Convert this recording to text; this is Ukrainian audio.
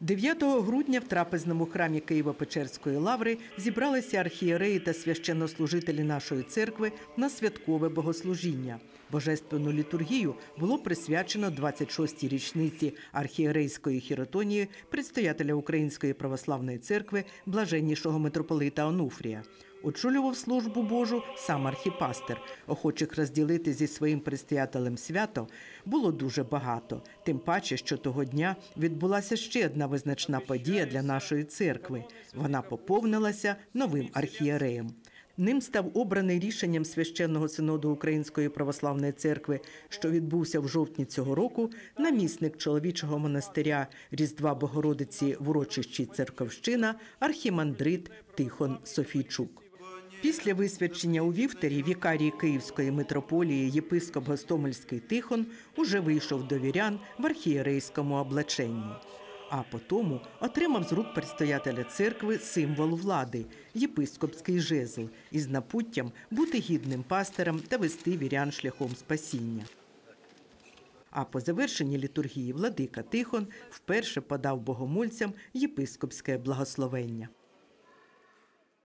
9 грудня в трапезному храмі Києво-Печерської лаври зібралися архієреї та священнослужителі нашої церкви на святкове богослужіння. Божественну літургію було присвячено 26-й річниці архієрейської хіротонії предстоятеля Української православної церкви блаженнішого митрополита Онуфрія. Очолював службу Божу сам архіпастер. Охочих розділити зі своїм предстоятелем свято було дуже багато. Тим паче, що того дня відбулася ще одна визначна подія для нашої церкви. Вона поповнилася новим архієреєм. Ним став обраний рішенням священного синоду Української православної церкви, що відбувся в жовтні цього року, намісник чоловічого монастиря Різдва Богородиці в урочищі Церковщина, архімандрит Тихон Софійчук. Після висвячення у Вівтері вікарій Київської митрополії єпископ Гостомельський Тихон уже вийшов до вірян в архієрейському облаченні. А потому отримав з рук предстоятеля церкви символ влади єпископський жезл із напуттям бути гідним пастирем та вести вірян шляхом спасіння. А по завершенні літургії владика Тихон вперше подав богомольцям єпископське благословення.